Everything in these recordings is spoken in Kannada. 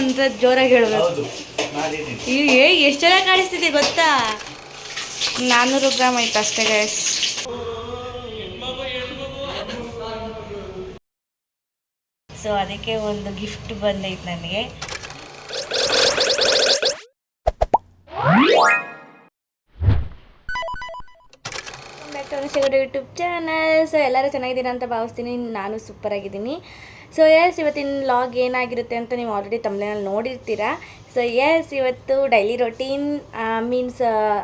ಅಂತ ಜೋರಾಗಿ ಹೇಳಬೇಕು ಏ ಎಷ್ಟು ಜನ ಕಾಣಿಸ್ತಿದೆ ಗೊತ್ತಾ? ನಾನ್ನೂರು ಗ್ರಾಮ್ ಆಯ್ತು ಅಷ್ಟೇ ಗೈಸ್ ಸೊ ಅದಕ್ಕೆ ಒಂದು ಗಿಫ್ಟ್ ಬಂದೈತೆ ನನಗೆ. YouTube channel. ಸೊ ಎಲ್ಲರೂ ಚೆನ್ನಾಗಿದ್ದೀರಾ ಅಂತ ಭಾವಿಸ್ತೀನಿ. ನಾನು ಸೂಪರ್ ಆಗಿದ್ದೀನಿ. ಸೊ ಎಸ್ ಇವತ್ತಿನ ಲಾಗ್ ಏನಾಗಿರುತ್ತೆ ಅಂತ ನೀವು ಆಲ್ರೆಡಿ ತಮ್ಮನೇನಲ್ಲಿ ನೋಡಿರ್ತೀರಾ. ಸೊ ಎಸ್ ಇವತ್ತು ಡೈಲಿ ರೊಟೀನ್ ಮೀನ್ಸ್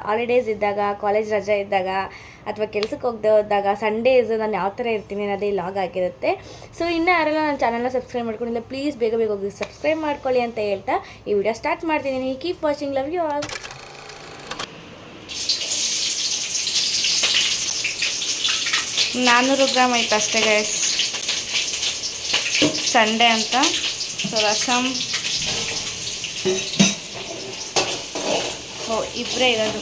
ಹಾಲಿಡೇಸ್ ಇದ್ದಾಗ ಕಾಲೇಜ್ ರಜೆ ಇದ್ದಾಗ, ಅಥವಾ ಕೆಲಸಕ್ಕೆ ಹೋಗದೆ ಹೋದಾಗ ಸಂಡೇಸ್ ನಾನು ಯಾವ ಥರ ಇರ್ತೀನಿ ಅನ್ನೋದೇ ಲಾಗ್ ಆಗಿರುತ್ತೆ. ಸೊ ಇನ್ನೂ ಯಾರೆಲ್ಲ ನನ್ನ ಚಾನಲ್ನ ಸಬ್ಸ್ಕ್ರೈಬ್ ಮಾಡ್ಕೊಂಡಿಲ್ಲ ಪ್ಲೀಸ್ ಬೇಗ ಬೇಗ ಹೋಗಿ ಸಬ್ಸ್ಕ್ರೈಬ್ ಮಾಡ್ಕೊಳ್ಳಿ ಅಂತ ಹೇಳ್ತಾ ಈ ವಿಡಿಯೋ ಸ್ಟಾರ್ಟ್ ಮಾಡ್ತಿದ್ದೀನಿ. Keep watching love you all ನಾನ್ನೂರು ಗ್ರಾಮ್ ಐತೆ ಅಷ್ಟೇ ಗೈಸ್ ಸಂಡೇ ಅಂತ. ಸೊ ರಸಮ್ ಓ ಇಬ್ಬರೇ ಇರೋದು.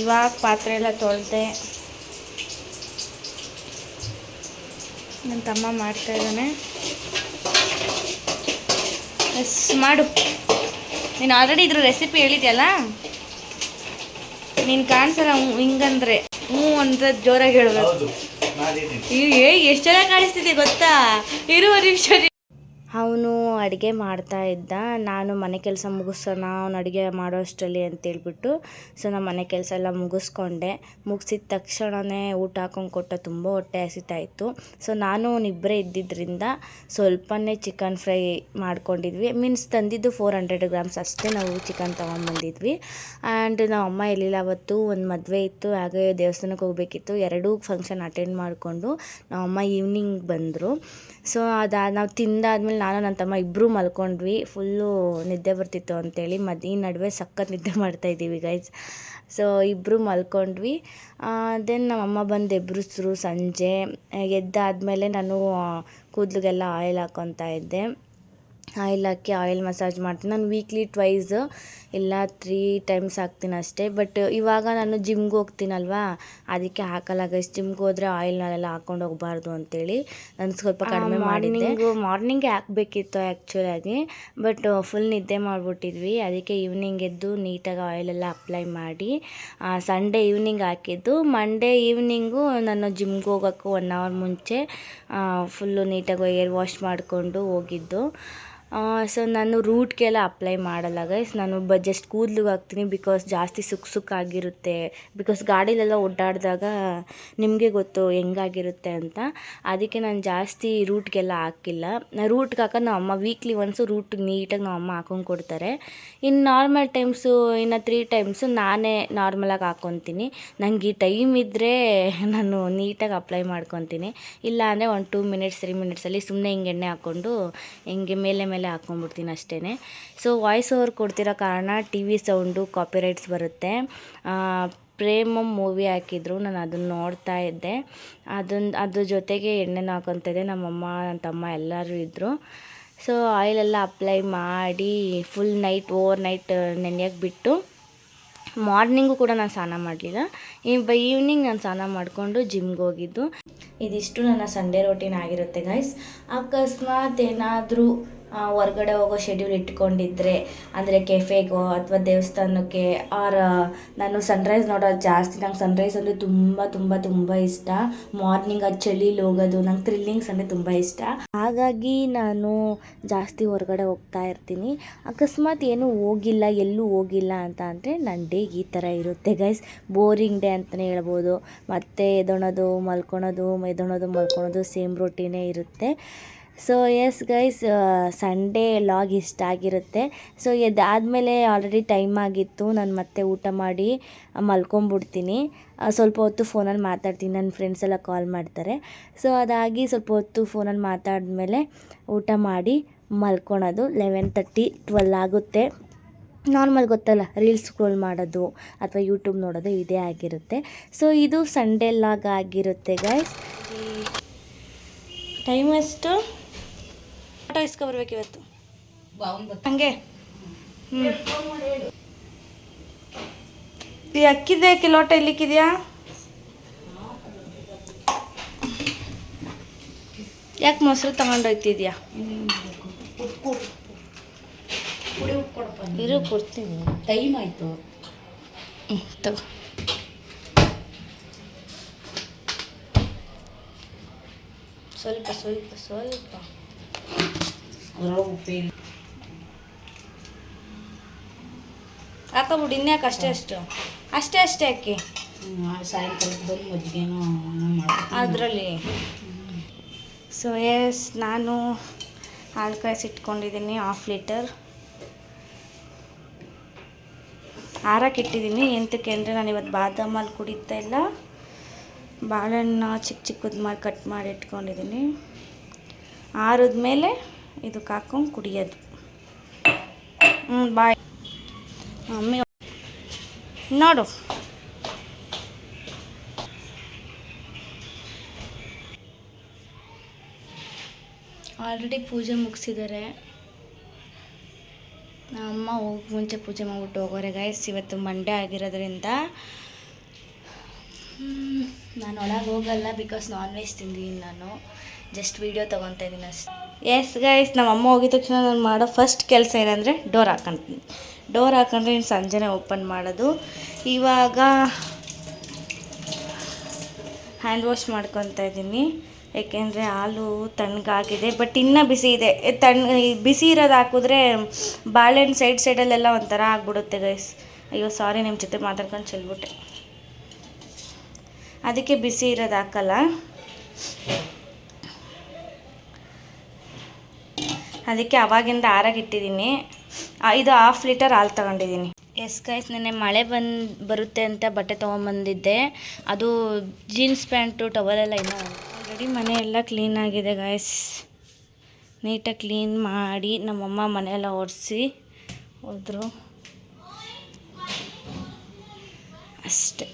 ಇವಾಗ ಪಾತ್ರೆ ಎಲ್ಲ ತೊಳೆದೆ. ನನ್ನ ತಮ್ಮ ಮಾಡ್ತಾ ಇದ್ದಾನೆ. ಎಸ್ ಮಾಡು. ನೀನು ಆಲ್ರೆಡಿ ಇದ್ರ ರೆಸಿಪಿ ಹೇಳಿದ್ಯಲ್ಲ? ನೀನು ಕಾಣಿಸಲ್ಲ ಹಿಂಗಂದ್ರೆ. ಹ್ಞೂ ಅಂತ ಜೋರಾಗಿ ಹೇಳಬೇಕು ಏ ಎಷ್ಟು ಚೆನ್ನಾಗಿ ಕಾಣಿಸ್ತಿದೆ ಗೊತ್ತಾ? ಇರುವ ನಿಮಿಷ ಅವನು ಅಡುಗೆ ಮಾಡ್ತಾ ಇದ್ದ. ನಾನು ಮನೆ ಕೆಲಸ ಮುಗಿಸೋಣ, ಅವನು ಅಡುಗೆ ಮಾಡೋ ಅಷ್ಟರಲ್ಲಿ ಅಂತೇಳ್ಬಿಟ್ಟು ಸೊ ನಾನು ಮನೆ ಕೆಲಸ ಎಲ್ಲ ಮುಗಿಸ್ಕೊಂಡೆ. ಮುಗಿಸಿದ ತಕ್ಷಣವೇ ಊಟ ಹಾಕೊಂಡು ಕೊಟ್ಟ ತುಂಬ ಹೊಟ್ಟೆ ಹಸಿತಾ ಇತ್ತು. ಸೊ ನಾನು ಅವನಿಬ್ಬರೇ ಇದ್ದಿದ್ದರಿಂದ ಸ್ವಲ್ಪನೇ ಚಿಕನ್ ಫ್ರೈ ಮಾಡ್ಕೊಂಡಿದ್ವಿ. ಮೀನ್ಸ್ ತಂದಿದ್ದು ಫೋರ್ ಹಂಡ್ರೆಡ್ ಗ್ರಾಮ್ಸ್ ಅಷ್ಟೇ ನಾವು ಚಿಕನ್ ತೊಗೊಂಬಂದಿದ್ವಿ. ಆ್ಯಂಡ್ ನಮ್ಮ ಅಮ್ಮ ಎಲ್ಲಿಲ್ಲ, ಅವತ್ತು ಒಂದು ಮದುವೆ ಇತ್ತು, ಹಾಗೆ ದೇವಸ್ಥಾನಕ್ಕೆ ಹೋಗಬೇಕಿತ್ತು. ಎರಡೂ ಫಂಕ್ಷನ್ ಅಟೆಂಡ್ ಮಾಡಿಕೊಂಡು ನಮ್ಮಮ್ಮ ಈವ್ನಿಂಗ್ ಬಂದರು. ಸೊ ಅದಾ ನಾವು ತಿಂದಾದ್ಮೇಲೆ ನಾನು ನನ್ನ ತಮ್ಮ ಇಬ್ಬರೂ ಮಲ್ಕೊಂಡ್ವಿ. ಫುಲ್ಲು ನಿದ್ದೆ ಬರ್ತಿತ್ತು ಅಂತೇಳಿ ಮದ್ ಈ ನಡುವೆ ಸಖತ್ ನಿದ್ದೆ ಮಾಡ್ತಾ ಇದ್ದೀವಿ ಗೈಸ್ ಸೊ ಇಬ್ಬರು ಮಲ್ಕೊಂಡ್ವಿ. ದೆನ್ ನಮ್ಮಮ್ಮ ಬಂದು ಎಬ್ರಿಸಿದ್ರು ಸಂಜೆ. ಎದ್ದಾದಮೇಲೆ ನಾನು ಕೂದಲಿಗೆಲ್ಲ ಆಯಿಲ್ ಹಾಕೊತಾ ಇದ್ದೆ. ಆಯಿಲ್ ಹಾಕಿ ಆಯಿಲ್ ಮಸಾಜ್ ಮಾಡ್ತೀನಿ. ನಾನು ವೀಕ್ಲಿ ಟ್ವೈಸ್ ಇಲ್ಲ ತ್ರೀ ಟೈಮ್ಸ್ ಹಾಕ್ತೀನಿ ಅಷ್ಟೇ. ಬಟ್ ಇವಾಗ ನಾನು ಜಿಮ್ಗೆ ಹೋಗ್ತೀನಲ್ವಾ? ಅದಕ್ಕೆ ಹಾಕಲ್ಲ ಗೈಸ್ ಜಿಮ್ಗೆ ಹೋದರೆ ಆಯಿಲ್ನಲ್ಲೆಲ್ಲ ಹಾಕೊಂಡು ಹೋಗಬಾರ್ದು ಅಂತೇಳಿ ನಾನು ಸ್ವಲ್ಪ ಕಡಿಮೆ ಮಾಡಿದ್ದೆ. ಮಾರ್ನಿಂಗೆ ಹಾಕಬೇಕಿತ್ತು ಆ್ಯಕ್ಚುಲಾಗಿ ಬಟ್ ಫುಲ್ ನಿದ್ದೆ ಮಾಡಿಬಿಟ್ಟಿದ್ವಿ. ಅದಕ್ಕೆ ಈವ್ನಿಂಗ್ ಎದ್ದು ನೀಟಾಗಿ ಆಯಿಲೆಲ್ಲ ಅಪ್ಲೈ ಮಾಡಿ ಸಂಡೇ ಈವ್ನಿಂಗ್ ಹಾಕಿದ್ದು. ಮಂಡೇ ಈವ್ನಿಂಗು ನಾನು ಜಿಮ್ಗೆ ಹೋಗೋಕ್ಕೂ ಒನ್ ಅವರ್ ಮುಂಚೆ ಫುಲ್ಲು ನೀಟಾಗಿ ಏರ್ ವಾಶ್ ಮಾಡಿಕೊಂಡು ಹೋಗಿದ್ದು. ಸೊ ನಾನು ರೂಟ್ಗೆಲ್ಲ ಅಪ್ಲೈ ಮಾಡಲ್ಲ ಗೈಸ್ ನಾನು ಬ ಜಸ್ಟ್ ಹಾಕ್ತೀನಿ ಬಿಕಾಸ್ ಜಾಸ್ತಿ ಸುಕ್ ಸುಕ್ಕಾಗಿರುತ್ತೆ ಬಿಕಾಸ್ ಗಾಡಿಲೆಲ್ಲ ಓಡಾಡಿದಾಗ ನಿಮಗೆ ಗೊತ್ತು ಹೆಂಗಾಗಿರುತ್ತೆ ಅಂತ. ಅದಕ್ಕೆ ನಾನು ಜಾಸ್ತಿ ರೂಟ್ಗೆಲ್ಲ ಹಾಕಿಲ್ಲ. ರೂಟ್ಗೆ ಹಾಕೋದು ನಮ್ಮ ಅಮ್ಮ ವೀಕ್ಲಿ ಒನ್ಸು ರೂಟ್ಗೆ ನೀಟಾಗಿ ನಮ್ಮ ಅಮ್ಮ ಹಾಕೊಂಡು ಕೊಡ್ತಾರೆ. ಇನ್ನು ನಾರ್ಮಲ್ ಟೈಮ್ಸು ಇನ್ನು ತ್ರೀ ಟೈಮ್ಸು ನಾನೇ ನಾರ್ಮಲಾಗಿ ಹಾಕ್ಕೊತೀನಿ ನನಗೆ ಈ ಟೈಮ್ ಇದ್ದರೆ ನಾನು ನೀಟಾಗಿ ಅಪ್ಲೈ ಮಾಡ್ಕೊತೀನಿ. ಇಲ್ಲ ಅಂದರೆ ಒಂದು ಟೂ ಮಿನಿಟ್ಸ್ ತ್ರೀ ಮಿನಿಟ್ಸಲ್ಲಿ ಸುಮ್ಮನೆ ಹಿಂಗೆ ಎಣ್ಣೆ ಹಾಕ್ಕೊಂಡು ಹಿಂಗೆ ಮೇಲೆ ಮೇಲೆ ಹಾಕ್ಕೊಂಡ್ಬಿಡ್ತೀನಿ ಅಷ್ಟೇ ಸೊ ವಾಯ್ಸ್ ಓವರ್ ಕೊಡ್ತಿರೋ ಕಾರಣ ಟಿ ವಿ ಸೌಂಡು ಕಾಪಿರೈಟ್ಸ್ ಬರುತ್ತೆ. ಪ್ರೇಮಮ್ ಮೂವಿ ಹಾಕಿದ್ರು, ನಾನು ಅದನ್ನು ನೋಡ್ತಾ ಇದ್ದೆ. ಅದನ್ನ ಅದ್ರ ಜೊತೆಗೆ ಎಣ್ಣೆನ ಹಾಕೊತಾ ಇದ್ದೆ. ನಮ್ಮಮ್ಮ ನನ್ನ ತಮ್ಮ ಎಲ್ಲರೂ ಇದ್ದರು ಸೊ ಆಯಿಲೆಲ್ಲ ಅಪ್ಲೈ ಮಾಡಿ ಫುಲ್ ನೈಟ್ ಓವರ್ ನೈಟ್ ನೆನೆಯೋಕೆ ಬಿಟ್ಟು ಮಾರ್ನಿಂಗು ಕೂಡ ನಾನು ಸ್ನಾನ ಮಾಡಲಿಲ್ಲ. ಈ ಬೈ ಈವ್ನಿಂಗ್ ನಾನು ಸ್ನಾನ ಮಾಡಿಕೊಂಡು ಜಿಮ್ಗೆ ಹೋಗಿದ್ದು. ಇದಿಷ್ಟು ನನ್ನ ಸಂಡೇ ರೊಟೀನ್ ಆಗಿರುತ್ತೆ ಗಾಯ್ಸ್ ಅಕಸ್ಮಾತ್ ಏನಾದರೂ ಹೊರ್ಗಡೆ ಹೋಗೋ ಶೆಡ್ಯೂಲ್ ಇಟ್ಕೊಂಡಿದ್ರೆ, ಅಂದರೆ ಕೆಫೆಗೋ ಅಥವಾ ದೇವಸ್ಥಾನಕ್ಕೆ, ಆರ್, ನಾನು ಸನ್ರೈಸ್ ನೋಡೋದು ಜಾಸ್ತಿ, ನಂಗೆ ಸನ್ರೈಸ್ ಅಂದರೆ ತುಂಬ ತುಂಬ ತುಂಬ ಇಷ್ಟ. ಮಾರ್ನಿಂಗ್ ಅದು ಚಳಿಲಿ ಹೋಗೋದು ನಂಗೆ ಥ್ರಿಲ್ಲಿಂಗ್ಸ್ ಅಂದರೆ ತುಂಬ ಇಷ್ಟ. ಹಾಗಾಗಿ ನಾನು ಜಾಸ್ತಿ ಹೊರಗಡೆ ಹೋಗ್ತಾ ಇರ್ತೀನಿ. ಅಕಸ್ಮಾತ್ ಏನೂ ಹೋಗಿಲ್ಲ, ಎಲ್ಲೂ ಹೋಗಿಲ್ಲ ಅಂತ ಅಂದರೆ ನನ್ನ ಡೇ ಈ ಥರ ಇರುತ್ತೆ ಗೈಸ್ ಬೋರಿಂಗ್ ಡೇ ಅಂತಲೇ ಹೇಳ್ಬೋದು. ಮತ್ತೆ ಎದೊಳೋದು ಮಲ್ಕೊಳೋದು ಎದೊಳೋದು ಮಲ್ಕೊಳೋದು ಸೇಮ್ ರೊಟೀನೇ ಇರುತ್ತೆ. So yes guys Sunday log ಇಷ್ಟ ಆಗಿರುತ್ತೆ. ಸೊ ಇದಾದಮೇಲೆ ಆಲ್ರೆಡಿ ಟೈಮ್ ಆಗಿತ್ತು. ನಾನು ಮತ್ತೆ ಊಟ ಮಾಡಿ ಮಲ್ಕೊಂಬಿಡ್ತೀನಿ. ಸ್ವಲ್ಪ ಹೊತ್ತು ಫೋನಲ್ಲಿ ಮಾತಾಡ್ತೀನಿ. ನನ್ನ ಫ್ರೆಂಡ್ಸ್ ಎಲ್ಲ ಕಾಲ್ ಮಾಡ್ತಾರೆ. ಸೊ ಅದಾಗಿ ಸ್ವಲ್ಪ ಹೊತ್ತು ಫೋನಲ್ಲಿ ಮಾತಾಡಿದ್ಮೇಲೆ ಊಟ ಮಾಡಿ ಮಲ್ಕೊಳೋದು ಲೆವೆನ್ ತರ್ಟಿ ಟ್ವೆಲ್ ಆಗುತ್ತೆ. ನಾರ್ಮಲ್ ಗೊತ್ತಲ್ಲ ರೀಲ್ಸ್ ಸ್ಕ್ರೋಲ್ ಮಾಡೋದು ಅಥವಾ ಯೂಟ್ಯೂಬ್ ನೋಡೋದು ಇದೇ ಆಗಿರುತ್ತೆ. ಸೊ ಇದು ಸಂಡೇ ಲಾಗ್ ಆಗಿರುತ್ತೆ ಗೈಸ್ ಟೈಮ್ ಎಷ್ಟು? ಫೋಟೋ ಇಸ್ಕೊಬರ್ಬೇಕು ಇವತ್ತು. ಹಂಗೆ. ಹ್ಞೂ ಈ ಅಕ್ಕಿದೆ ಅಕ್ಕಿ ಲೋಟ ಇಲ್ಲಿಕ್ಕಿದೆಯಾ ಯಾಕೆ ಮೊಸರು ತಗೊಂಡೋಗ್ತಿದ್ಯಾ ಇರು ಕೊಡ್ತೀನಿ. ಟೈಮ್ ಆಯಿತು. ಹ್ಞೂ ತಗೋ. ಸ್ವಲ್ಪ ಸ್ವಲ್ಪ ಸ್ವಲ್ಪ. ಅದರೊಳಗೆ ಉಪ್ಪೇನು ಹಾಕೋಬಿಡು ಇನ್ಯಾಕೆ ಅಷ್ಟೇ ಅಷ್ಟು? ಅಷ್ಟೇ ಅಷ್ಟೇ ಸಾಯಂಕಾಲಕ್ಕೆ ಬಂದು ಮಜ್ಜಿಗೆನೋ ಅದರಲ್ಲಿ. ಸೊ ಎಸ್ ನಾನು ಹಾಲು ಕಾಯಿಸಿಟ್ಕೊಂಡಿದ್ದೀನಿ ಹಾಫ್ ಲೀಟರ್ ಆರಕ್ಕಿಟ್ಟಿದ್ದೀನಿ ಎಂತಕ್ಕೆ ಅಂದರೆ ನಾನು ಇವತ್ತು ಬಾದಾಮಲ್ಲಿ ಕುಡಿತಾ ಇಲ್ಲ. ಬಾಳೆಹಣ್ಣು ಚಿಕ್ಕ ಚಿಕ್ಕದು ಮಾಡಿ ಕಟ್ ಮಾಡಿ ಇಟ್ಕೊಂಡಿದ್ದೀನಿ ಆರಿದ್ಮೇಲೆ ಇದಕ್ಕೆ ಹಾಕೊಂಡು ಕುಡಿಯೋದು. ಹ್ಞೂ ಬಾಯ್. ಮಮ್ಮಿ ನೋಡು. ಆಲ್ರೆಡಿ ಪೂಜೆ ಮುಗಿಸಿದ್ದಾರೆ ಅಮ್ಮ ಹೋಗಿ, ಮುಂಚೆ ಪೂಜೆ ಮಾಡಿಬಿಟ್ಟು ಹೋಗೋರೆ ಗೈಸ್ ಇವತ್ತು ಮಂಡೇ ಆಗಿರೋದ್ರಿಂದ. ನಾನು ಒಳಗೆ ಹೋಗಲ್ಲ ಬಿಕಾಸ್ ನಾನ್ ವೆಜ್ ತಿಂದಿದ್ದೀನಿ ನಾನು. ಜಸ್ಟ್ ವೀಡಿಯೋ ತೊಗೊತಾ ಇದ್ದೀನಿ ಅಷ್ಟೇ. ಎಸ್ ಗೈಸ್ ನಮ್ಮ ಅಮ್ಮ ಹೋಗಿದ ತಕ್ಷಣ ನಾನು ಮಾಡೋ ಫಸ್ಟ್ ಕೆಲಸ ಏನಂದರೆ ಡೋರ್ ಹಾಕೊಂತೀನಿ. ಡೋರ್ ಹಾಕೊಂಡ್ರೆ ಇನ್ನು ಸಂಜೆನೇ ಓಪನ್ ಮಾಡೋದು. ಇವಾಗ ಹ್ಯಾಂಡ್ ವಾಶ್ ಮಾಡ್ಕೊತಾ ಇದ್ದೀನಿ. ಏಕೆಂದರೆ ಹಾಲು ತಣ್ಣಗಾಗಿದೆ ಬಟ್ ಇನ್ನೂ ಬಿಸಿ ಇದೆ. ತಣ್ಣ ಬಿಸಿ ಇರೋದು ಹಾಕಿದ್ರೆ ಬಾಳೆಹಣ್ಣು ಸೈಡ್ ಸೈಡಲ್ಲೆಲ್ಲ ಒಂಥರ ಆಗ್ಬಿಡುತ್ತೆ ಗೈಸ್ ಅಯ್ಯೋ ಸಾರಿ ನಿಮ್ಮ ಜೊತೆ ಮಾತಾಡ್ಕೊಂಡು ಚೆಲ್ಬಿಟ್ಟೆ. ಅದಕ್ಕೆ ಬಿಸಿ ಇರೋದು ಹಾಕಲ್ಲ. ಅದಕ್ಕೆ ಅವಾಗಿಂದ ಆರಾಗಿಟ್ಟಿದ್ದೀನಿ ಇದು ಹಾಫ್ ಲೀಟರ್ ಹಾಲು ತಗೊಂಡಿದ್ದೀನಿ. ಎಸ್ ಗೈಸ್ ನೆನ್ನೆ ಮಳೆ ಬಂದು, ಬರುತ್ತೆ ಅಂತ ಬಟ್ಟೆ ತೊಗೊಂಬಂದಿದ್ದೆ. ಅದು ಜೀನ್ಸ್ ಪ್ಯಾಂಟು ಟವರೆಲ್ಲ ಇಲ್ಲ ಆಲ್ರೆಡಿ ಮನೆ ಎಲ್ಲ ಕ್ಲೀನ್ ಆಗಿದೆ ಗಾಯ್ಸ್ ನೀಟಾಗಿ ಕ್ಲೀನ್ ಮಾಡಿ ನಮ್ಮಮ್ಮ ಮನೆಯೆಲ್ಲ ಒರೆಸಿ ಹೋದರು. ಅಷ್ಟೆ.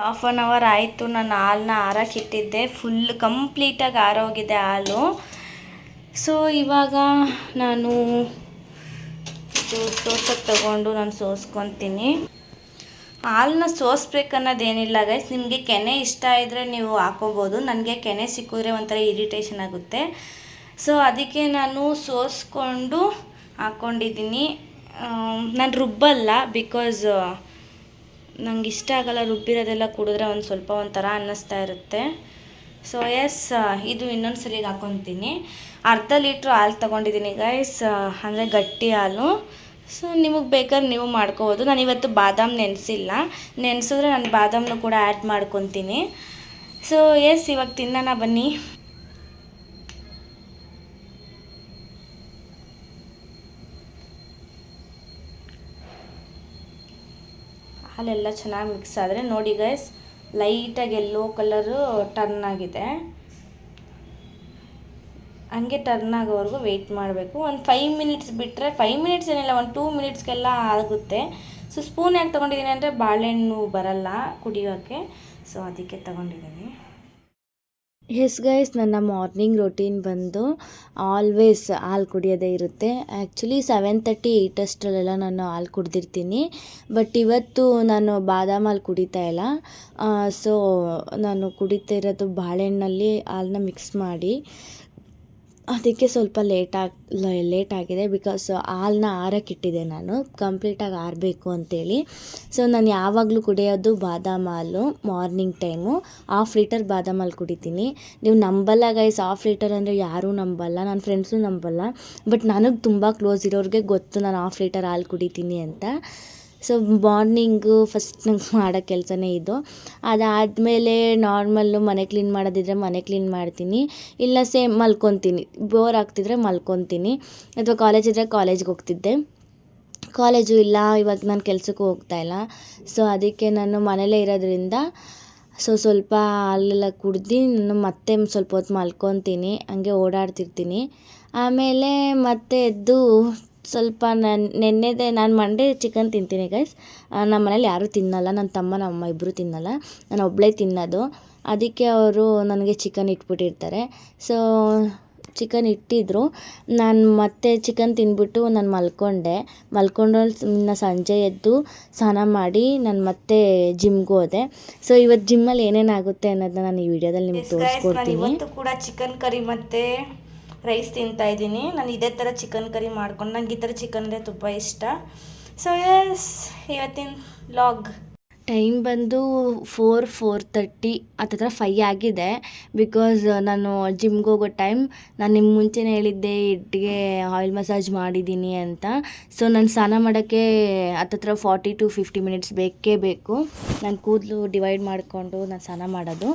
ಹಾಫ್ ಆನ್ ಅವರ್ ಆಯಿತು, ನಾನು ಹಾಲನ್ನ ಇಟ್ಟಿದ್ದೆ. ಫುಲ್ ಕಂಪ್ಲೀಟಾಗಿ ಆರೋಗಿದೆ ಹಾಲು. ಸೊ ಇವಾಗ ನಾನು ಸೋಸಕ್ಕೆ ತಗೊಂಡು ನಾನು ಸೋಸ್ಕೊತೀನಿ. ಹಾಲನ್ನ ಸೋಸ್ಬೇಕನ್ನೋದೇನಿಲ್ಲ ಗೈಸ್ ನಿಮಗೆ ಕೆನೆ ಇಷ್ಟ ಇದ್ದರೆ ನೀವು ಹಾಕೋಬೋದು. ನನಗೆ ಕೆನೆ ಸಿಕ್ಕಿದ್ರೆ ಒಂಥರ ಇರಿಟೇಷನ್ ಆಗುತ್ತೆ. ಸೊ ಅದಕ್ಕೆ ನಾನು ಸೋಸ್ಕೊಂಡು ಹಾಕ್ಕೊಂಡಿದ್ದೀನಿ ನಾನು ರುಬ್ಬಲ್ಲ ಬಿಕಾಸ್ ನಂಗೆ ಇಷ್ಟ ಆಗಲ್ಲ ರುಬ್ಬಿರೋದೆಲ್ಲ ಕುಡಿದ್ರೆ ಒಂದು ಸ್ವಲ್ಪ ಒಂಥರ ಅನ್ನಿಸ್ತಾ ಇರುತ್ತೆ. ಸೊ ಎಸ್ ಇದು ಇನ್ನೊಂದು ಸಲಿಗೆ ಹಾಕೊತೀನಿ. ಅರ್ಧ ಲೀಟ್ರ್ ಹಾಲು ತೊಗೊಂಡಿದ್ದೀನಿ ಗೈಸ್ ಅಂದರೆ ಗಟ್ಟಿ ಹಾಲು. ಸೊ ನಿಮಗೆ ಬೇಕಾದ್ರೆ ನೀವು ಮಾಡ್ಕೋಬೋದು. ನಾನು ಇವತ್ತು ಬಾದಾಮ್ ನೆನೆಸಿಲ್ಲ. ನೆನೆಸಿದ್ರೆ ನಾನು ಬಾದಾಮನ್ನು ಕೂಡ ಆ್ಯಡ್ ಮಾಡ್ಕೊತೀನಿ. ಸೊ ಎಸ್ ಇವಾಗ ತಿನ್ನೋಣ ಬನ್ನಿ. ಹಾಲೆಲ್ಲ ಚೆನ್ನಾಗಿ ಮಿಕ್ಸ್ ಆದರೆ ನೋಡಿ ಗೈಸ್ ಲೈಟಾಗಿ ಎಲ್ಲೋ ಕಲರು ಟರ್ನ್ ಆಗಿದೆ. ಹಂಗೆ ಟರ್ನ್ ಆಗೋವರೆಗೂ ವೆಯ್ಟ್ ಮಾಡಬೇಕು. ಒಂದು ಫೈವ್ ಮಿನಿಟ್ಸ್ ಬಿಟ್ಟರೆ ಫೈವ್ ಮಿನಿಟ್ಸ್ ಏನಿಲ್ಲ, ಒಂದು ಟೂ ಮಿನಿಟ್ಸ್ಗೆಲ್ಲ ಆಗುತ್ತೆ. ಸೊ ಸ್ಪೂನ್ ಯಾಕೆ ತೊಗೊಂಡಿದ್ದೀನಿ ಅಂದರೆ ಬಾಳೆಹಣ್ಣು ಬರಲ್ಲ ಕುಡಿಯೋಕ್ಕೆ ಸೊ ಅದಕ್ಕೆ ತೊಗೊಂಡಿದ್ದೀನಿ. ಎಸ್ ಗೈಸ್ ನನ್ನ ಮಾರ್ನಿಂಗ್ ರೊಟೀನ್ ಬಂದು ಆಲ್ವೇಸ್ ಹಾಲು ಕುಡಿಯೋದೇ ಇರುತ್ತೆ. ಆ್ಯಕ್ಚುಲಿ ಸೆವೆನ್ ತರ್ಟಿ ಏಯ್ಟ್ ಅಷ್ಟರಲ್ಲೆಲ್ಲ ನಾನು ಹಾಲು ಕುಡ್ದಿರ್ತೀನಿ. ಬಟ್ ಇವತ್ತು ನಾನು ಬಾದಾಮ್ ಹಾಲು ಕುಡಿತಾ ಇಲ್ಲ. ಸೊ ನಾನು ಕುಡಿತಾ ಇರೋದು ಬಾಳೆಹಣ್ಣಲ್ಲಿ ಹಾಲನ್ನ ಮಿಕ್ಸ್ ಮಾಡಿ. ಅದಕ್ಕೆ ಸ್ವಲ್ಪ ಲೇಟ್ ಆಗ ಲೇಟ್ ಆಗಿದೆ ಬಿಕಾಸ್ ಹಾಲನ್ನ ಆರಕ್ಕಿಟ್ಟಿದ್ದೆ ನಾನು. ಕಂಪ್ಲೀಟಾಗಿ ಆರಬೇಕು ಅಂತೇಳಿ. ಸೊ ನಾನು ಯಾವಾಗಲೂ ಕುಡಿಯೋದು ಬಾದಾಮ ಹಾಲು ಮಾರ್ನಿಂಗ್ ಟೈಮು. ಹಾಫ್ ಲೀಟರ್ ಬಾದಾಮ ಹಾಲು ಕುಡಿತೀನಿ. ನೀವು ನಂಬಲ್ಲ ಗೈಸ್, ಹಾಫ್ ಲೀಟರ್ ಅಂದರೆ ಯಾರೂ ನಂಬಲ್ಲ ನನ್ನ ಫ್ರೆಂಡ್ಸು ನಂಬಲ್ಲ. ಬಟ್ ನನಗೆ ತುಂಬ ಕ್ಲೋಸ್ ಇರೋರಿಗೆ ಗೊತ್ತು ನಾನು ಹಾಫ್ ಲೀಟರ್ ಹಾಲು ಕುಡಿತೀನಿ ಅಂತ. ಸೊ ಮಾರ್ನಿಂಗು ಫಸ್ಟ್ ನಂಗೆ ಮಾಡೋ ಕೆಲಸನೇ ಇದು. ಅದಾದಮೇಲೆ ನಾರ್ಮಲ್ಲು ಮನೆ ಕ್ಲೀನ್ ಮಾಡೋದಿದ್ರೆ ಮನೆ ಕ್ಲೀನ್ ಮಾಡ್ತೀನಿ. ಇಲ್ಲ ಸೇಮ್ ಮಲ್ಕೊತೀನಿ. ಬೋರ್ ಆಗ್ತಿದ್ರೆ ಮಲ್ಕೊತೀನಿ. ಅಥವಾ ಕಾಲೇಜ್ ಇದ್ದರೆ ಕಾಲೇಜ್ಗೆ ಹೋಗ್ತಿದ್ದೆ. ಕಾಲೇಜು ಇಲ್ಲ, ಇವಾಗ ನಾನು ಕೆಲಸಕ್ಕೂ ಹೋಗ್ತಾ ಇಲ್ಲ. ಸೊ ಅದಕ್ಕೆ ನಾನು ಮನೇಲೇ ಇರೋದ್ರಿಂದ ಸೊ, ಸ್ವಲ್ಪ ಹಾಲೆಲ್ಲ ಕುಡ್ದು ನಾನು ಮತ್ತೆ ಸ್ವಲ್ಪ ಹೊತ್ತು ಮಲ್ಕೊತೀನಿ. ಹಂಗೆ ಓಡಾಡ್ತಿರ್ತೀನಿ. ಆಮೇಲೆ ಮತ್ತೆ ಎದ್ದು ಸ್ವಲ್ಪ ನನ್ನ ನೆನ್ನೆದೆ ನಾನು ಮಂಡೇ ಚಿಕನ್ ತಿಂತೀನಿ ಗೈಸ್ ನಮ್ಮ ಮನೇಲಿ ಯಾರೂ ತಿನ್ನಲ್ಲ ನನ್ನ ತಮ್ಮ ನಮ್ಮ ಅಮ್ಮ ಇಬ್ಬರು ತಿನ್ನಲ್ಲ. ನಾನು ಒಬ್ಬಳೇ ತಿನ್ನೋದು. ಅದಕ್ಕೆ ಅವರು ನನಗೆ ಚಿಕನ್ ಇಟ್ಬಿಟ್ಟಿರ್ತಾರೆ. ಸೊ ಚಿಕನ್ ಇಟ್ಟಿದ್ರು. ನಾನು ಮತ್ತೆ ಚಿಕನ್ ತಿಂದ್ಬಿಟ್ಟು ನಾನು ಮಲ್ಕೊಂಡೆ. ಮಲ್ಕೊಂಡು ಇನ್ನು ಸಂಜೆ ಎದ್ದು ಸ್ನಾನ ಮಾಡಿ ನಾನು ಮತ್ತೆ ಜಿಮ್ಗೆ ಹೋದೆ. ಸೊ ಇವತ್ತು ಜಿಮ್ಮಲ್ಲಿ ಏನೇನಾಗುತ್ತೆ ಅನ್ನೋದನ್ನ ನಾನು ಈ ವಿಡಿಯೋದಲ್ಲಿ ನಿಮ್ಗೆ ತೋರಿಸ್ಕೊಡ್ತೀನಿ. ಇವತ್ತು ಕೂಡ ಚಿಕನ್ ಕರಿ ಮತ್ತು ರೈಸ್ ತಿಂತಾ ಇದ್ದೀನಿ. ನಾನು ಇದೇ ಥರ ಚಿಕನ್ ಕರಿ ಮಾಡ್ಕೊಂಡು ನಂಗೆ ಈ ಥರ ಚಿಕನ್ ಅಂದರೆ ತುಂಬ ಇಷ್ಟ. ಸೊ ಎಸ್ ಇವತ್ತಿನ ಲಾಗ್ ಟೈಮ್ ಬಂದು ಫೋರ್ ಫೋರ್ ತರ್ಟಿ ಥರ ಫೈ ಆಗಿದೆ. ಬಿಕಾಸ್ ನಾನು ಜಿಮ್ಗೆ ಹೋಗೋ ಟೈಮ್ ನಾನು ನಿಮ್ಮ ಮುಂಚೆನೇ ಹೇಳಿದ್ದೆ ಇಟ್ಟಿಗೆ ಆಯಿಲ್ ಮಸಾಜ್ ಮಾಡಿದ್ದೀನಿ ಅಂತ. ಸೊ ನಾನು ಸ್ನಾನ ಮಾಡೋಕ್ಕೆ ಹತ್ತತ್ರ ಫಾರ್ಟಿ ಟು ಫಿಫ್ಟಿ ಮಿನಿಟ್ಸ್ ಬೇಕೇ ಬೇಕು. ನಾನು ಕೂದಲು ಡಿವೈಡ್ ಮಾಡಿಕೊಂಡು ನಾನು ಸ್ನಾನ ಮಾಡೋದು.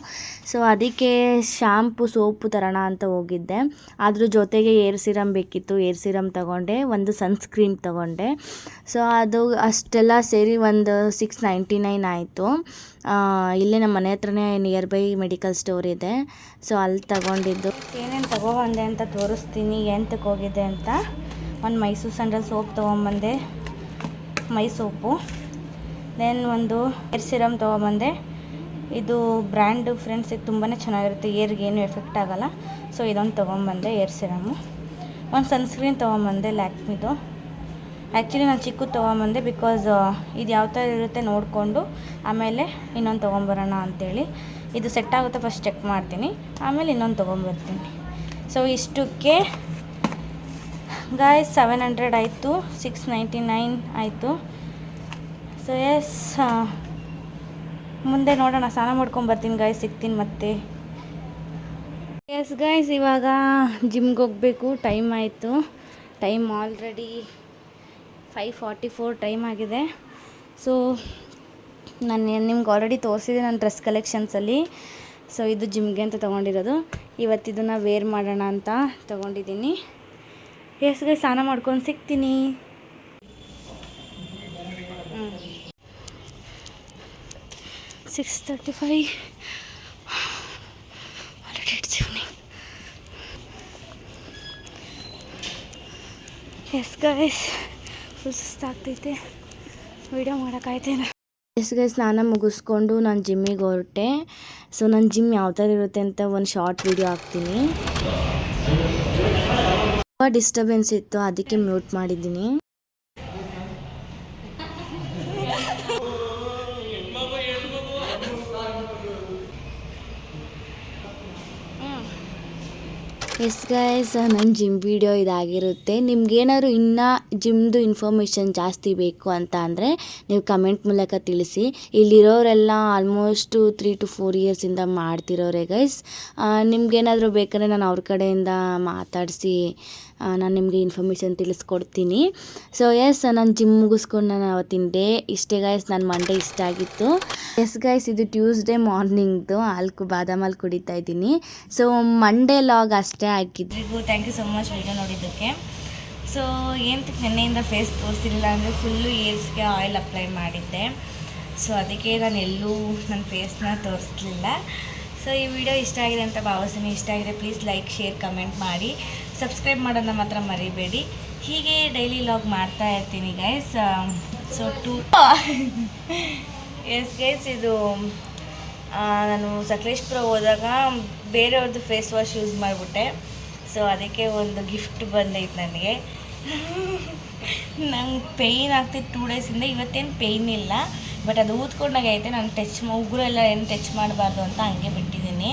ಸೊ ಅದಕ್ಕೆ ಶಾಂಪು ಸೋಪು ತರೋಣ ಅಂತ ಹೋಗಿದ್ದೆ. ಅದ್ರ ಜೊತೆಗೆ ಏರ್ ಸಿರಮ್ ಬೇಕಿತ್ತು. ಏರ್ ಸಿರಮ್ ತಗೊಂಡೆ, ಒಂದು ಸನ್ಸ್ಕ್ರೀಮ್ ತಗೊಂಡೆ. ಸೊ ಅದು ಅಷ್ಟೆಲ್ಲ ಸೇರಿ ಒಂದು ಸಿಕ್ಸ್ ನೈಂಟಿ ನೈನ್ ಆಯಿತು. ಇಲ್ಲೇ ನಮ್ಮ ಮನೆ ಹತ್ರನೇ ನಿಯರ್ ಬೈ ಮೆಡಿಕಲ್ ಸ್ಟೋರ್ ಇದೆ. ಸೊ ಅಲ್ಲಿ ತಗೊಂಡಿದ್ದು. ಏನೇನು ತಗೊಬಂದೆ ಅಂತ ತೋರಿಸ್ತೀನಿ. ಎಂತಕ್ಕೆ ಹೋಗಿದೆ ಅಂತ. ಒಂದು ಮೈಸೂರು ಸ್ಯಾಂಡಲ್ ಸೋಪ್ ತೊಗೊಂಬಂದೆ. ಮೈ ಸೋಪು. ದೆನ್ ಒಂದು ಏರ್ ಸಿರಮ್ ತೊಗೊಂಬಂದೆ. ಇದು ಬ್ರ್ಯಾಂಡು ಫ್ರೆಂಡ್ಸ್ ಇದು ತುಂಬಾ ಚೆನ್ನಾಗಿರುತ್ತೆ. ಏರ್ಗೆ ಏನು ಎಫೆಕ್ಟ್ ಆಗೋಲ್ಲ. ಸೊ ಇದೊಂದು ತೊಗೊಂಬಂದೆ ಏರ್ ಸಿರಮು ಒಂದು ಸನ್ಸ್ಕ್ರೀನ್ ತೊಗೊಂಬಂದೆ ಲ್ಯಾಕ್ಮಿದು ಆ್ಯಕ್ಚುಲಿ ನಾನು ಚಿಕ್ಕದು ತೊಗೊಂಬಂದೆ ಬಿಕಾಸ್ ಇದು ಯಾವ ಥರ ಇರುತ್ತೆ ನೋಡಿಕೊಂಡು ಆಮೇಲೆ ಇನ್ನೊಂದು ತೊಗೊಂಬರೋಣ ಅಂಥೇಳಿ ಇದು ಸೆಟ್ ಆಗುತ್ತೆ ಫಸ್ಟ್ ಚೆಕ್ ಮಾಡ್ತೀನಿ. ಆಮೇಲೆ ಇನ್ನೊಂದು ತೊಗೊಂಬರ್ತೀನಿ. ಸೊ ಇಷ್ಟಕ್ಕೆ ಗಾಯ್ಸ್ ಸೆವೆನ್ ಹಂಡ್ರೆಡ್ ಆಯಿತು ಸಿಕ್ಸ್ ನೈಂಟಿ ನೈನ್ ಆಯಿತು ಸೊ ಎಸ್ ಮುಂದೆ ನೋಡೋಣ, ಸ್ನಾನ ಮಾಡ್ಕೊಂಬರ್ತೀನಿ ಗಾಯ್ಸ್ ಸಿಗ್ತೀನಿ ಮತ್ತೆ. ಎಸ್ ಗಾಯ್ಸ್ ಇವಾಗ ಜಿಮ್ಗೆ ಹೋಗಬೇಕು ಟೈಮ್ ಆಯಿತು. Time already five forty four time ಆಗಿದೆ. ಸೊ ನಾನು ನಿಮ್ಗೆ ಆಲ್ರೆಡಿ ತೋರಿಸಿದೆ ನನ್ನ ಡ್ರೆಸ್ ಕಲೆಕ್ಷನ್ಸಲ್ಲಿ ಸೊ ಇದು ಜಿಮ್ಗೆ ಅಂತ ತೊಗೊಂಡಿರೋದು. ಇವತ್ತಿದನ್ನು ವೇರ್ ಮಾಡೋಣ ಅಂತ ತೊಗೊಂಡಿದ್ದೀನಿ. ಎಸ್ ಗೈ ಸ್ನಾನ ಮಾಡ್ಕೊಂಡು ಸಿಗ್ತೀನಿ. Six thirty five it's evening yes guys full ಸುಸ್ತಾಗ್ತೈತೆ video ಮಾಡೋಕ್ಕಾಯ್ತೇನ. ಗೈಸ್, ಸ್ನಾನ ಮುಗಿಸ್ಕೊಂಡು ನಾನು ಜಿಮ್ಮಿಗೆ ಹೊರಟೆ. ಸೊ ನನ್ನ ಜಿಮ್ ಯಾವ ಥರ ಇರುತ್ತೆ ಅಂತ ಒಂದು ಶಾರ್ಟ್ ವಿಡಿಯೋ ಹಾಕ್ತೀನಿ. ತುಂಬ ಡಿಸ್ಟರ್ಬೆನ್ಸ್ ಇತ್ತು, ಅದಕ್ಕೆ ಮ್ಯೂಟ್ ಮಾಡಿದ್ದೀನಿ. ಎಸ್ ಗೈಸ್ ನನ್ನ ಜಿಮ್ ವಿಡಿಯೋ ಇದಾಗಿರುತ್ತೆ. ನಿಮ್ಗೇನಾದ್ರು ಇನ್ನೂ ಜಿಮ್ದು ಇನ್ಫಾರ್ಮೇಷನ್ ಜಾಸ್ತಿ ಬೇಕು ಅಂತ ಅಂದರೆ ನೀವು ಕಮೆಂಟ್ ಮೂಲಕ ತಿಳಿಸಿ. ಇಲ್ಲಿರೋರೆಲ್ಲ ಆಲ್ಮೋಸ್ಟು ತ್ರೀ ಟು ಫೋರ್ ಇಯರ್ಸಿಂದ ಮಾಡ್ತಿರೋರೆ ಗೈಸ್ ನಿಮ್ಗೇನಾದರೂ ಬೇಕಾದ್ರೆ ನಾನು ಅವ್ರ ಕಡೆಯಿಂದ ಮಾತಾಡಿಸಿ ನಾನು ನಿಮಗೆ ಇನ್ಫಾರ್ಮೇಷನ್ ತಿಳಿಸ್ಕೊಡ್ತೀನಿ. ಸೊ ಎಸ್ ನಾನು ಜಿಮ್ ಮುಗಿಸ್ಕೊಂಡು ನಾನು ಅವತ್ತಿನ ಡೇ ಇಷ್ಟೇ ಗೈಸ್ ನನ್ನ ಮಂಡೇ ಇಷ್ಟ ಆಗಿತ್ತು. ಎಸ್ ಗಾಯ್ಸ್ ಇದು ಟ್ಯೂಸ್ಡೇ ಮಾರ್ನಿಂಗ್ದು ಹಾಲು ಬಾದಾಮಲ್ಲಿ ಕುಡಿತಾ ಇದ್ದೀನಿ. ಸೊ ಮಂಡೇ ಲಾಗ್ ಅಷ್ಟೇ ಹಾಕಿದ್ರಿಗೂ thank you so much video ನೋಡಿದ್ದಕ್ಕೆ. ಸೊ ಏನು ನೆನ್ನೆಯಿಂದ ಫೇಸ್ ತೋರಿಸಿಲ್ಲ ಅಂದರೆ ಫುಲ್ಲು ಏರ್ಸ್ಗೆ ಆಯಿಲ್ ಅಪ್ಲೈ ಮಾಡಿದ್ದೆ. ಸೊ ಅದಕ್ಕೆ ನಾನು ಎಲ್ಲೂ ನನ್ನ ಫೇಸ್ನ ತೋರಿಸ್ಲಿಲ್ಲ. ಸೊ ಈ ವಿಡಿಯೋ ಇಷ್ಟ ಆಗಿದೆ ಅಂತ ಭಾವಿಸ್ತೀನಿ. ಇಷ್ಟ ಆಗಿದೆ ಪ್ಲೀಸ್ ಲೈಕ್ ಶೇರ್ ಕಮೆಂಟ್ ಮಾಡಿ. ಸಬ್ಸ್ಕ್ರೈಬ್ ಮಾಡೋದನ್ನ ಮಾತ್ರ ಮರಿಬೇಡಿ. ಹೀಗೆ ಡೈಲಿ ಲಾಗ್ ಮಾಡ್ತಾ ಇರ್ತೀನಿ guys so to yes guys ಇದು ನಾನು ಸಕಲೇಶ್ಪುರ ಹೋದಾಗ ಬೇರೆಯವ್ರದ್ದು ಫೇಸ್ ವಾಶ್ ಯೂಸ್ ಮಾಡಿಬಿಟ್ಟೆ. ಸೊ ಅದಕ್ಕೆ ಒಂದು ಗಿಫ್ಟ್ ಬಂದೈತೆ ನನಗೆ. ನಂಗೆ ಪೇಯ್ನ್ ಆಗ್ತಿತ್ತು ಟೂ ಡೇಸಿಂದ ಇವತ್ತೇನು ಪೇಯ್ನ್ ಇಲ್ಲ. ಬಟ್ ಅದು ಊದ್ಕೊಂಡಾಗ ಐತೆ. ನಾನು ಟಚ್ ಉಗುರೆಲ್ಲ ಏನು ಟಚ್ ಮಾಡಬಾರ್ದು ಅಂತ ಹಂಗೆ ಬಿಟ್ಟಿದ್ದೀನಿ.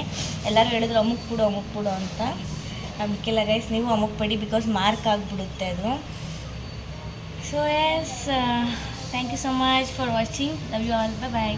ಎಲ್ಲರೂ ಹೇಳಿದ್ರು, ಅಮುಕ್ ಬಿಡು ಅಮುಕ್ ಬಿಡು ಅಂತ. ಅದಕ್ಕೆಲ್ಲ ಗೈಸ್ ನೀವು ಅಮುಕ್ ಪಡಿ ಬಿಕಾಸ್ ಮಾರ್ಕ್ ಆಗಿಬಿಡುತ್ತೆ ಅದು. So yes thank you so much for watching love you all bye bye